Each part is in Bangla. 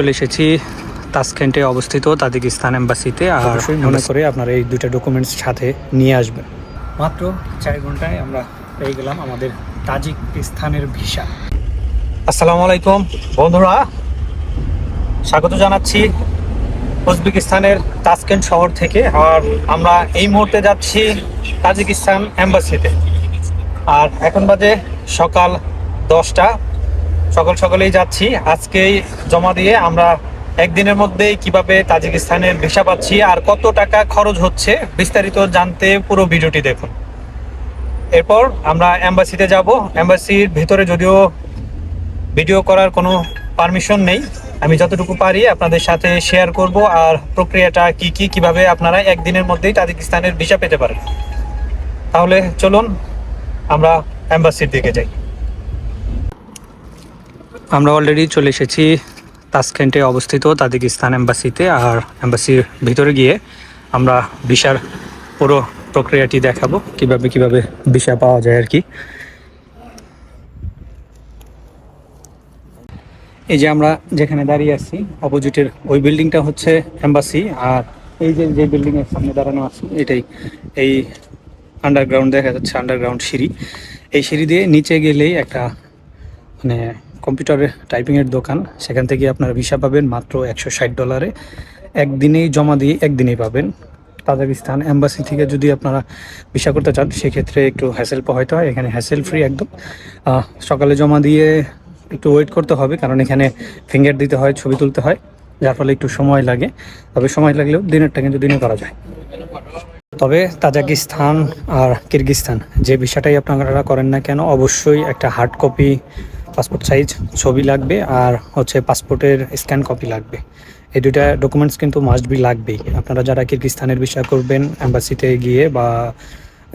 চলে এসেছি তাসকেন্টে অবস্থিত তাজিকিস্তান এম্বাসিতে আর মনে করে আপনারা এই দুইটা ডকুমেন্টস সাথে নিয়ে আসবেন। মাত্র চার ঘন্টায় আমরা পেয়ে গেলাম আমাদের তাজিকিস্তানের ভিসা। আসসালামু আলাইকুম। বন্ধুরা স্বাগত জানাচ্ছি উজবেকিস্তানের তাসকেন্ট শহর থেকে আর আমরা এই মুহূর্তে যাচ্ছি তাজিকিস্তান এম্বাসিতে। আর এখন বাজে সকাল দশটা। সকাল সকালেই যাচ্ছি। আজকেই জমা দিয়ে আমরা একদিনের মধ্যেই কীভাবে তাজিকিস্তানের ভিসা পাচ্ছি আর কত টাকা খরচ হচ্ছে বিস্তারিত জানতে পুরো ভিডিওটি দেখুন। এরপর আমরা এম্বাসিতে যাব। এম্বাসির ভেতরে যদিও ভিডিও করার কোনো পারমিশন নেই, আমি যতটুকু পারি আপনাদের সাথে শেয়ার করব আর প্রক্রিয়াটা কি কি, কীভাবে আপনারা একদিনের মধ্যেই তাজিকিস্তানের ভিসা পেতে পারেন। তাহলে চলুন আমরা এম্বাসির দিকে যাই। আমরা অলরেডি চলে এসেছি তাসকেন্টে অবস্থিত তাজিকিস্তান এম্বাসিতে আর এম্বাসির ভিতরে গিয়ে আমরা ভিসার পুরো প্রক্রিয়াটি দেখাবো, কীভাবে কীভাবে ভিসা পাওয়া যায় আর কি। এই যে আমরা যেখানে দাঁড়িয়ে আছি, অপোজিটের ওই বিল্ডিংটা হচ্ছে এম্বাসি আর এই যে যে বিল্ডিং এর সামনে দাঁড়ানো আছে, এটাই এই আন্ডারগ্রাউন্ড দেখা যাচ্ছে আন্ডারগ্রাউন্ড সিঁড়ি। এই সিঁড়ি দিয়ে নিচে গেলেই একটা মানে কম্পিউটারের টাইপিংয়ের দোকান, সেখান থেকে আপনারা ভিসা পাবেন মাত্র একশো ষাট ডলারে। একদিনেই জমা দিয়ে একদিনেই পাবেন। তাজাকিস্তান অ্যাম্বাসি থেকে যদি আপনারা ভিসা করতে চান, সেক্ষেত্রে একটু হ্যাসেল পোহাইতে হয়, এখানে হ্যাসেল ফ্রি একদম। সকালে জমা দিয়ে একটু ওয়েট করতে হবে, কারণ এখানে ফিঙ্গার দিতে হয়, ছবি তুলতে হয়, যার ফলে একটু সময় লাগে। তবে সময় লাগলেও দিনেরটা কিন্তু দিনে করা যায়। তবে তাজাকিস্তান আর কিরগিস্তান, যে ভিসাটাই আপনারা করেন না কেন, অবশ্যই একটা হার্ড কপি পাসপোর্ট সাইজ ছবি লাগবে আর হচ্ছে পাসপোর্টের স্ক্যান কপি লাগবে। এই দুইটা ডকুমেন্টস কিন্তু মাস্ট বি লাগবেই। আপনারা যারা কিরগিস্তানের বিষয় করবেন অ্যাম্বাসিতে গিয়ে বা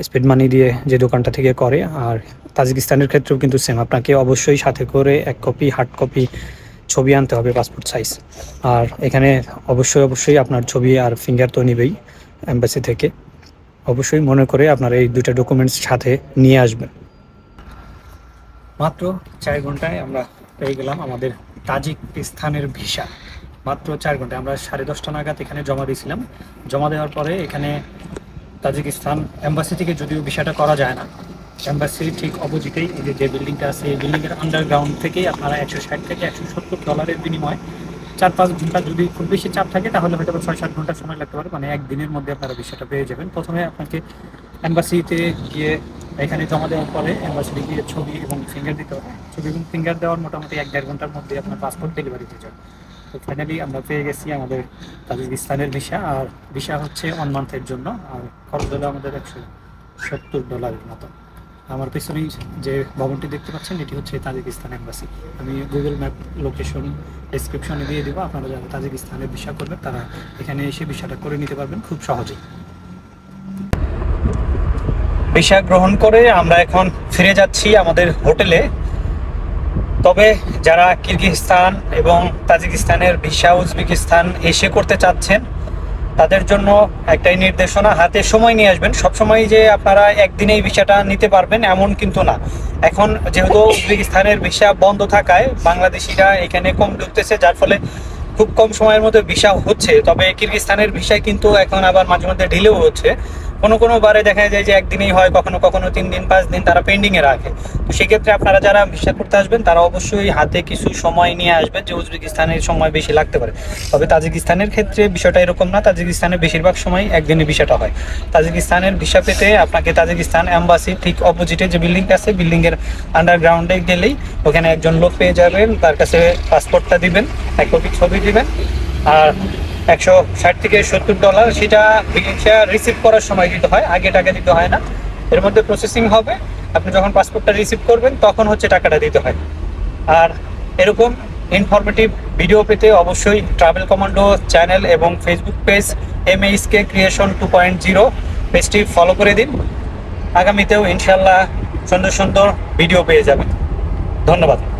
স্পিড মানি দিয়ে যে দোকানটা থেকে করে, আর তাজিকিস্তানের ক্ষেত্রেও কিন্তু সেম আপনাকে অবশ্যই সাথে করে এক কপি হার্ড কপি ছবি আনতে হবে পাসপোর্ট সাইজ আর এখানে অবশ্যই অবশ্যই আপনার ছবি আর ফিঙ্গার তো নেবেই অ্যাম্বাসি থেকে। অবশ্যই মনে করে আপনার এই দুইটা ডকুমেন্টস সাথে নিয়ে আসবেন। মাত্র চার ঘন্টায় আমরা পেয়ে গেলাম আমাদের তাজিক স্থানের ভিসা। মাত্র চার ঘন্টায় আমরা সাড়ে দশটা নাগাদ এখানে জমা দিয়েছিলাম। জমা দেওয়ার পরে এখানে তাজিকিস্তান এম্বাসি থেকে যদিও ভিসাটা করা যায় না অ্যাম্বাসির ঠিক অপোজিটেই এই যে যে বিল্ডিংটা আছে, এই বিল্ডিংয়ের আন্ডারগ্রাউন্ড থেকেই আপনারা একশো ষাট থেকে একশো সত্তর ডলারের বিনিময়ে চার পাঁচ ঘণ্টা যদি খুব বেশি চাপ থাকে, তাহলে হয়তো ছয় সাত ঘণ্টা সময় লাগতে পারে। মানে একদিনের মধ্যে আপনারা বিষয়টা পেয়ে যাবেন। প্রথমে আপনাকে অ্যাম্বাসিতে গিয়ে এখানে জমা দেওয়ার পরে অ্যাম্বাসিতে গিয়ে ছবি এবং ফিঙ্গার দিতে হবে। ছবি এবং ফিঙ্গার দেওয়ার মোটামুটি এক দেড় ঘণ্টার মধ্যে আপনার পাসপোর্ট ডেলিভারি হয়ে যাবে। তো ফাইনালি আমরা পেয়ে গেছি আমাদের তাজিকিস্তানের ভিসা আর ভিসা হচ্ছে ওয়ান মান্থের জন্য। আর খরচ হলো আমাদের একশো সত্তর ডলারের মতো। আমার পেছনেই যে ভবনটি দেখতে পাচ্ছেন, এটি হচ্ছে তাজিকিস্তান এম্বাসি। আমি গুগল ম্যাপ লোকেশন ডেসক্রিপশনে দিয়ে দেবো, আপনারা যারা তাজিকিস্তানের ভিসা করবেন, তারা এখানে এসে ভিসাটা করে নিতে পারবেন খুব সহজেই। ভিসা গ্রহণ করে আমরা এখন ফিরে যাচ্ছি আমাদের হোটেলে। তবে যারা কিরগিজস্তান এবং তাজিকিস্তানের ভিসা উজবেকিস্তান এসে করতে চাচ্ছেন তাদের জন্য একটাই নির্দেশনা, হাতে সময় নিয়ে আসবেন। সবসময় যে আপনারা একদিনেই ভিসাটা নিতে পারবেন এমন কিন্তু না। এখন যেহেতু উজবেকিস্তানের ভিসা বন্ধ থাকায় বাংলাদেশিরা এখানে কম ঢুকতেছে, যার ফলে খুব কম সময়ের মধ্যে ভিসা হচ্ছে। তবে কিরগিস্তানের ভিসায় কিন্তু এখন আবার মাঝে মধ্যে ঢিলেও হচ্ছে। কোনো কোনো বারে দেখা যায় যে একদিনেই হয়, কখনো কখনো তিন দিন, পাঁচ দিন তারা পেন্ডিংয়ে রাখে। তো সেক্ষেত্রে আপনারা যারা ভিসা করতে আসবেন, তারা অবশ্যই হাতে কিছু সময় নিয়ে আসবেন যে উজবেকিস্তানের সময় বেশি লাগতে পারে। তবে তাজিকিস্তানের ক্ষেত্রে বিষয়টা এরকম না, তাজিকিস্তানে বেশিরভাগ সময় একদিনে ভিসাটা হয়। তাজিকিস্তানের ভিসা পেতে আপনাকে তাজিকিস্তান অ্যাম্বাসি ঠিক অপোজিটে যে বিল্ডিংটা আছে বিল্ডিংয়ের আন্ডারগ্রাউন্ডে গেলেই ওখানে একজন লোক পেয়ে যাবেন, তার কাছে পাসপোর্টটা দিবেন, এক কপি ছবি দিবেন। আর একশো ষাট থেকে সত্তর ডলার সেটা ভিসা রিসিভ করার সময় দিতে হয়, আগে টাকা দিতে হয় না। এর মধ্যে প্রসেসিং হবে, আপনি যখন পাসপোর্টটা রিসিভ করবেন, তখন হচ্ছে টাকাটা দিতে হয়। আর এরকম ইনফরমেটিভ ভিডিও পেতে অবশ্যই ট্রাভেল কমান্ডো চ্যানেল এবং Facebook page M K creation two point zero পেজটি ফলো করে দিন। আগামীতেও ইনশাল্লাহ সুন্দর সুন্দর ভিডিও পেয়ে যাবেন। ধন্যবাদ।